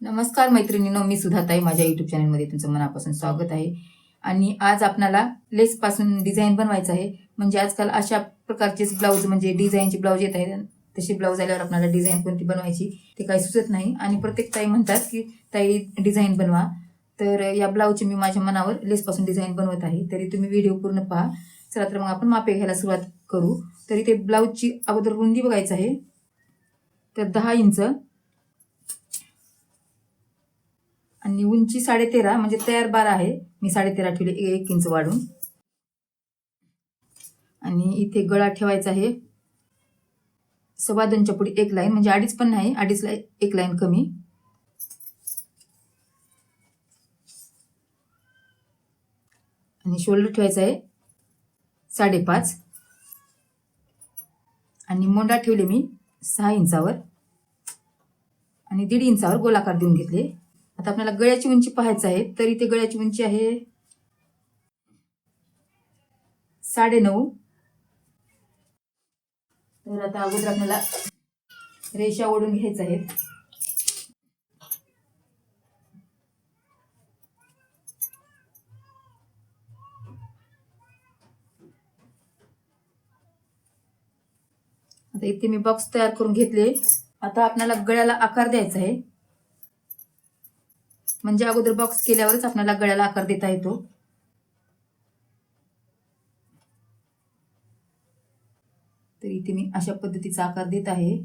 नमस्कार मैत्रिणींनो मी सुधाताई. माझ्या युट्यूब चॅनलमध्ये तुमचं मनापासून स्वागत आहे. आणि आज आपणाला लेस पासून डिझाईन बनवायचं आहे. म्हणजे आजकाल अशा प्रकारचेच ब्लाऊज म्हणजे डिझाईनचे ब्लाऊज येत आहेत. तशी ब्लाऊज आल्यावर आपल्याला डिझाईन कोणती बनवायची ते काही सुचत नाही. आणि प्रत्येक ताई म्हणतात की ताई डिझाईन बनवा. तर या ब्लाऊजची मी माझ्या मनावर लेसपासून डिझाईन बनवत आहे. तरी तुम्ही व्हिडिओ पूर्ण पहा. चला तर मग आपण मापे घ्यायला सुरुवात करू. तरी ते ब्लाऊजची अगोदर रुंदी बघायचं आहे. तर दहा इंच. आणि उंची साडेतेरा म्हणजे तयार बारा आहे. मी साडेतेरा ठेवले एक इंच वाढून. आणि इथे गळा ठेवायचा आहे. सव्वा दोनच्या पुढे एक लाईन म्हणजे अडीच पण नाही अडीच ला एक लाईन कमी. आणि शोल्डर ठेवायचा आहे. साडेपाच. आणि मोंडा ठेवले मी सहा इंचावर. आणि दीड इंचावर गोलाकार देऊन घेतले. आता आपल्याला गळ्याची उंची पाहायचं आहे तर इथे गळ्याची उंची आहे साडे नऊ. तर आता अगोदर आपल्याला रेषा ओढून घ्यायचं आहेत आता इथे मी बॉक्स तयार करून घेतले. आता आपल्याला गळ्याला आकार द्यायचा आहे. म्हणजे अगोदर बॉक्स केल्यावरच आपल्याला गळ्याला आकार देता येतो. तर इथे मी अशा पद्धतीचा आकार देत आहे.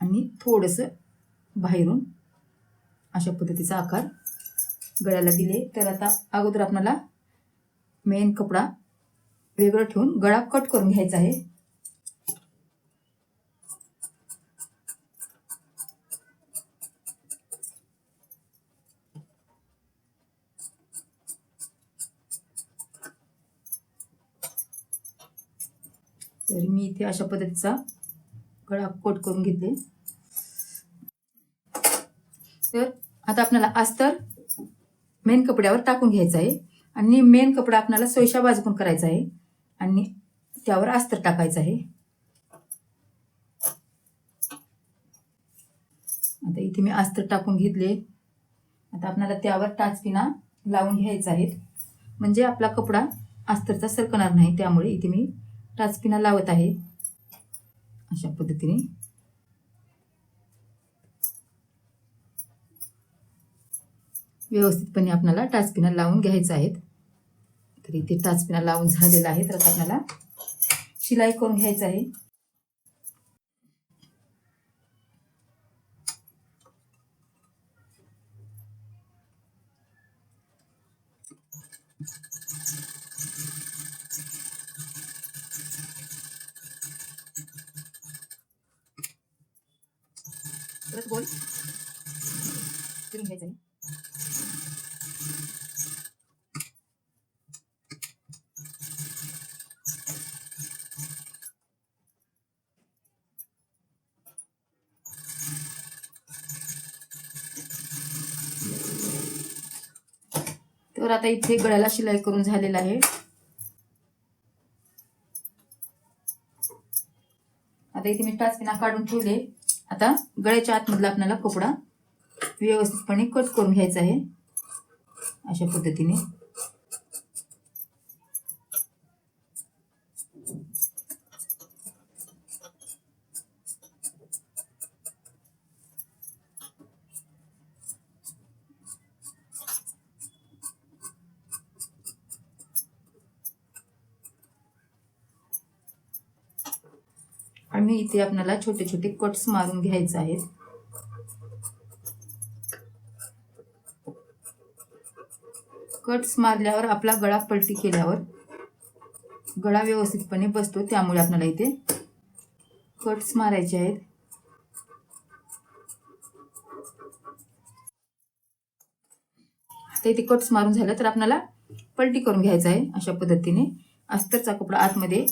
आणि थोडस बाहेरून अशा पद्धतीचा आकार गळ्याला दिले. तर आता अगोदर आपल्याला मेन कपडा वेगळं ठेवून गळा कट करून घ्यायचा आहे. तर मी इथे अशा पद्धतीचा गळा कोट करून घेतले तर आता आपल्याला अस्तर मेन कपड्यावर टाकून घ्यायचं आहे आणि मेन कपडा आपल्याला सोयशा बाजूकून करायचा आहे आणि त्यावर अस्तर टाकायचं आहे. आता इथे मी अस्तर टाकून घेतले. आता आपल्याला त्यावर टाचपिना लावून घ्यायचा आहे. म्हणजे आपला कपडा अस्तरचा सरकणार नाही त्यामुळे इथे मी टाचपिना लावत आहे. अशा पद्धतीने. व्यवस्थितपणे आपल्याला टाचपिना लावून घ्यायचं आहेत. तर इथे टाचपिना लावून झालेला आहे. तर आता आपल्याला शिलाई करून घ्यायचं आहे परत गोल फिरून घ्यायचं तर आता इथे गळ्याला शिलाई करून झालेला आहे. आता इथे मी टाचपिना काढून ठेवले. आता गळ्याच्या आतमधला आपल्याला कपडा व्यवस्थितपणे कट करून घ्यायचं आहे. अशा पद्धतीने. आणि इथे आपल्याला छोटे छोटे कट्स मारून घ्यायचे आहेत. कट्स मारल्यावर आपला गळा पलटी केल्यावर गळा व्यवस्थितपणे बसतो त्यामुळे आपल्याला इथे कट्स मारायचे आहेत. आता इथे कट्स मारून झालं तर आपल्याला पलटी करून घ्यायचा आहे अशा पद्धतीने. अस्तरचा कपडा आतमध्ये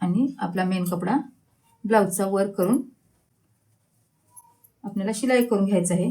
आणि आपला मेन कपडा ब्लाऊजचा वर करून आपल्याला शिलाई करून घ्यायचं आहे.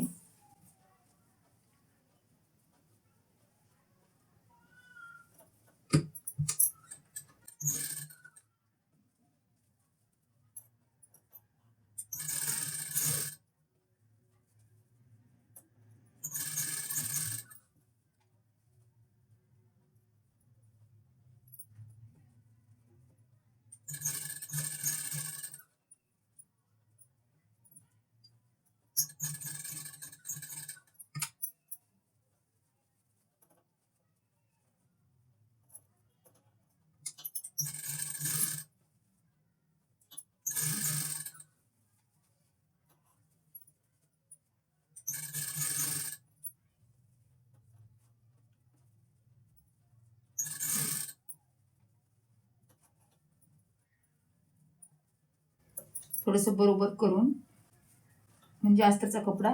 थोडंसं बरोबर करून म्हणजे अस्त्रचा कपडा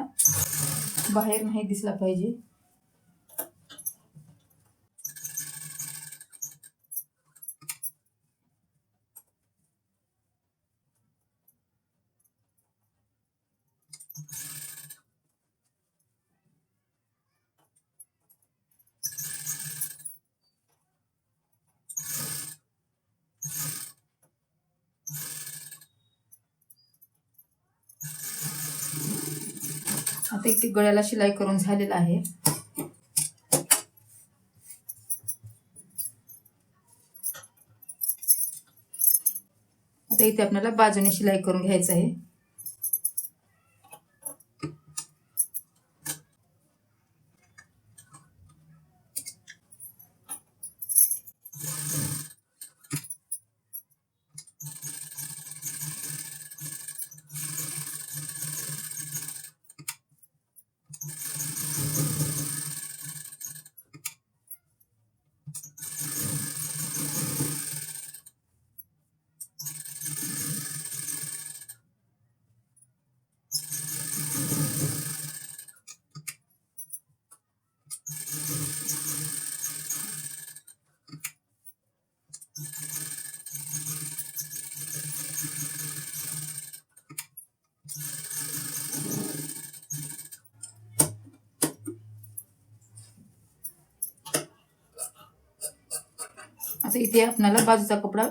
बाहेर नाही दिसला पाहिजे. एक गळ्याला शिलाई करून झालेला आहे. आता इथे आपल्याला बाजूने शिलाई करून घ्यायचं आहे. असं इथे आपल्याला बाजूचा कपडा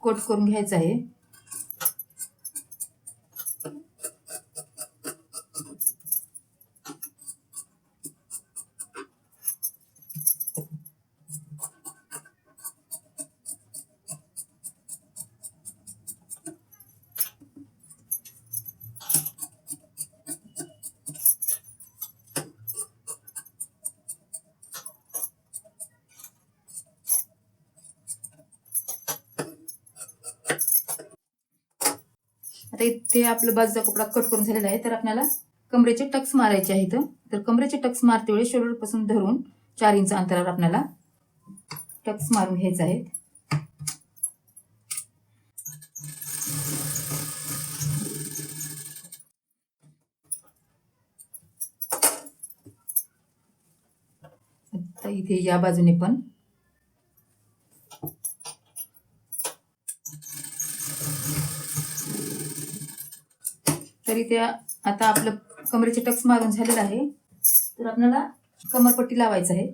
कोट करून घ्यायचा आहे. इथे आपलं बाजूचा कपडा कट करून झालेला आहे तर आपल्याला कमरेचे टक्स मारायचे आहेत. तर कमरेचे टक्स मारते वेळेस शोल्डरपासून धरून चार इंच अंतरावर आपल्याला टक्स मारून घ्यायचे आहेत. आता इथे या बाजूने पण तर इथे आता आपलं कमरेचे टक्स मारून झालेलं आहे. तर आपल्याला कमरपट्टी लावायचं आहे.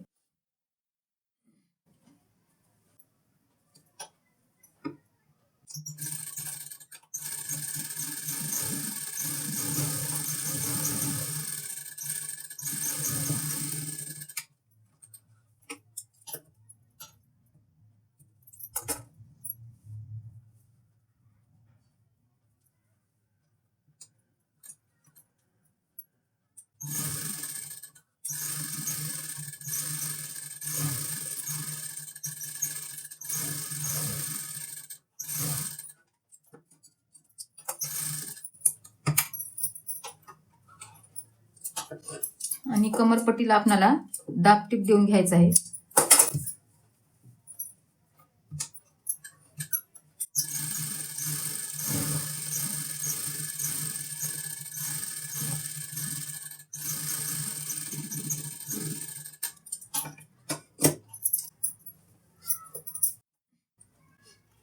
आणि कमरपट्टीला आपणाला दाबटीप देऊन घ्यायचं आहे.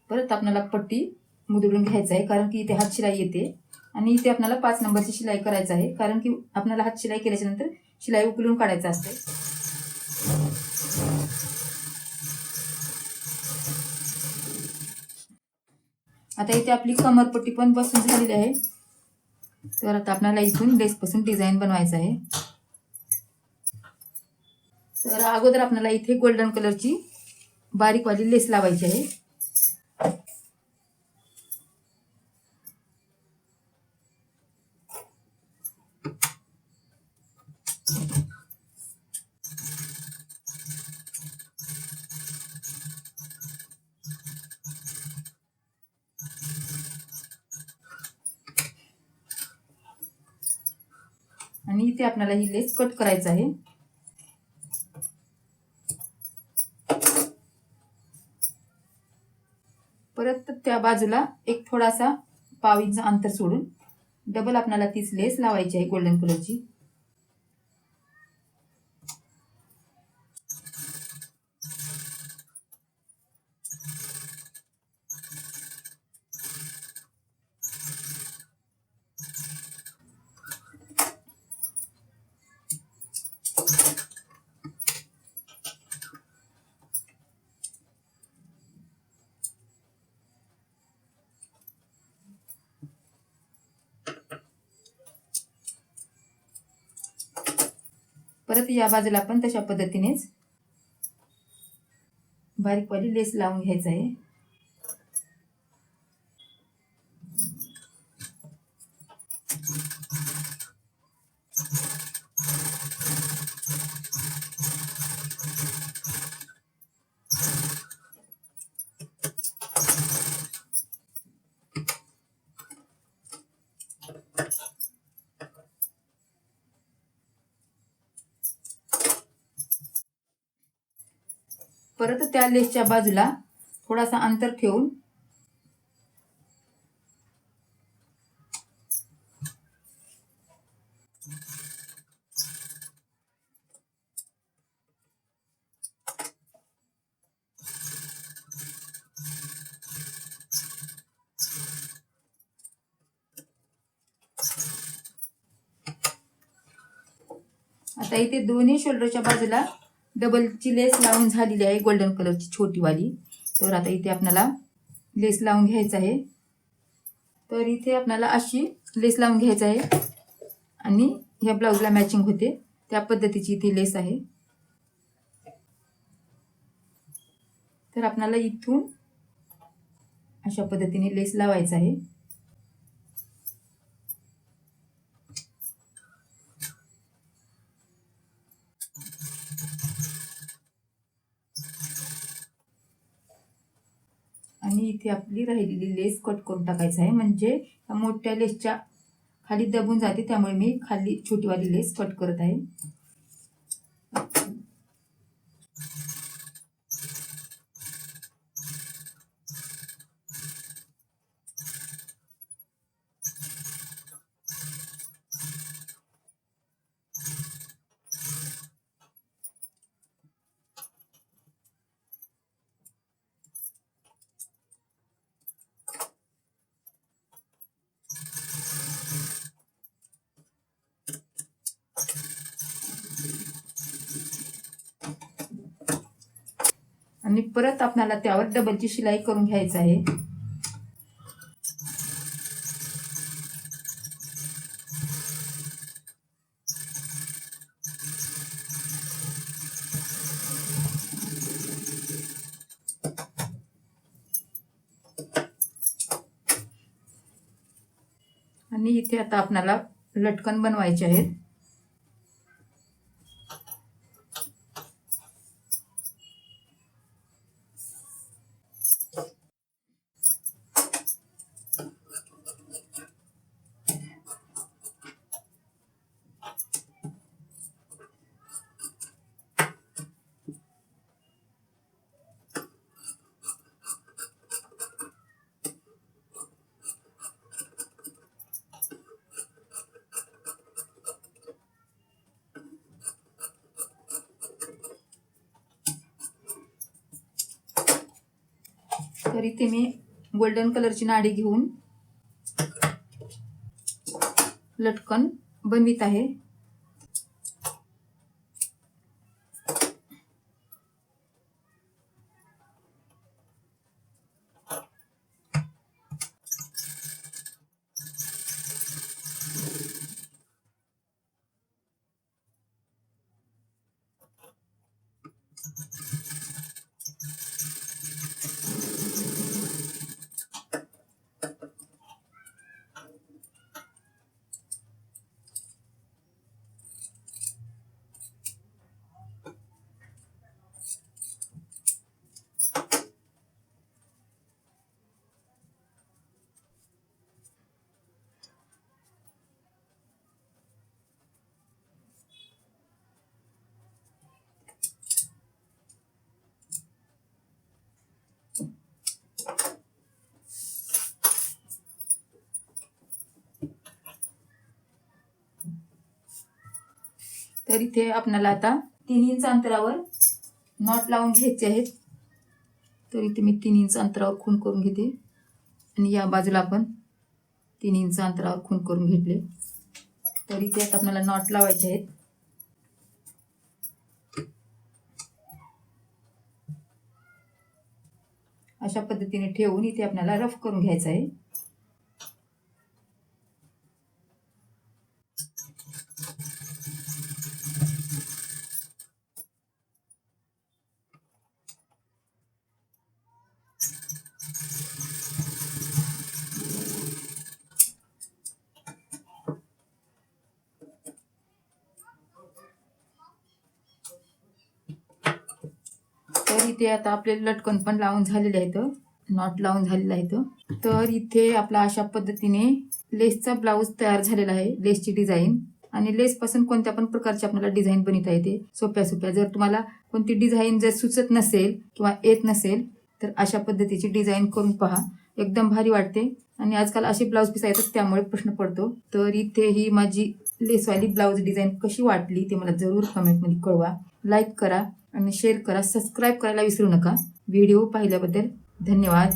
परत आपल्याला पट्टी मुदडून घ्यायचं आहे कारण की इथे हात शिलाई येते. आणि इथे आपल्याला पाच नंबरची शिलाई करायचं आहे कारण की आपल्याला हात शिलाई केल्याच्यानंतर शिलाई उकलून काढायचं असते आता इथे आपली कमरपट्टी पण बसून झालेली आहे. तर आता आपल्याला इथून लेसपासून डिझाईन बनवायचं आहे. तर अगोदर आपल्याला इथे गोल्डन कलरची बारीकवाली लेस लावायची आहे आणि इथे आपल्याला ही लेस कट करायचं आहे. परत त्या बाजूला एक थोडासा पाव इंच अंतर सोडून डबल आपल्याला तीच लेस लावायची आहे गोल्डन कलरची परत या बाजूला पण तशा पद्धतीनेच. बारीकवाली लेस लावून घ्यायचं आहे. परत त्या लेसच्या बाजूला थोडासा अंतर ठेवून. आता इथे दोन्ही शोल्डरच्या बाजूला डबलची लेस लावून झालेली आहे गोल्डन कलरची छोटीवाली. तर आता इथे आपल्याला लेस लावून घ्यायचं आहे. तर इथे आपल्याला अशी लेस लावून घ्यायचं आहे. आणि ह्या ब्लाऊजला मॅचिंग होते. त्या पद्धतीची इथे लेस आहे. तर आपल्याला इथून अशा पद्धतीने लेस लावायचा आहे आणि इथे आपली राहिलेली लेस कट करून टाकायचं आहे. म्हणजे मोठ्या लेसच्या खाली दबून जाते त्यामुळे मी खाली छोटीवाली लेस कट करत आहे. आणि परत आपल्याला त्यावर डबलची शिलाई करून घ्यायचं आहे. आणि इथे आता आपणाला लटकन बनवायचे आहेत. तर इथे मी गोल्डन कलरची नाडी घेऊन लटकन बनवित आहे. तर इथे आपल्याला आता तीन इंच अंतरावर नॉट लावून घ्यायचे आहेत. तर इथे मी तीन इंच अंतरावर खून करून घेते. आणि या बाजूला आपण तीन इंच अंतरावर खून करून घेतले. तर इथे आता आपल्याला नॉट लावायचे आहेत. अशा पद्धतीने ठेवून इथे आपल्याला रफ करून घ्यायचं आहे तर इथे आता आपले लटकन पण लावून झालेले आहेत. नॉट लावून झालेलं आहे तर इथे आपला अशा पद्धतीने लेसचा ब्लाऊज तयार झालेला आहे लेसची डिझाईन. आणि लेस पासून कोणत्या पण प्रकारची आपल्याला डिझाईन बनवता येते. सोप्या सोप्या. जर तुम्हाला कोणती डिझाईन जर सुचत नसेल किंवा येत नसेल तर अशा पद्धतीची डिझाईन करून पहा. एकदम भारी वाटते. आणि आजकाल असे ब्लाऊज पीस येतात त्यामुळे प्रश्न पडतो. तर इथे ही माझी लेसवाली ब्लाऊज डिझाईन कशी वाटली ते मला जरूर कमेंटमध्ये कळवा. लाईक करा. आणि शेअर करा सबस्क्राईब करायला विसरू नका. व्हिडिओ पाहिल्याबद्दल धन्यवाद.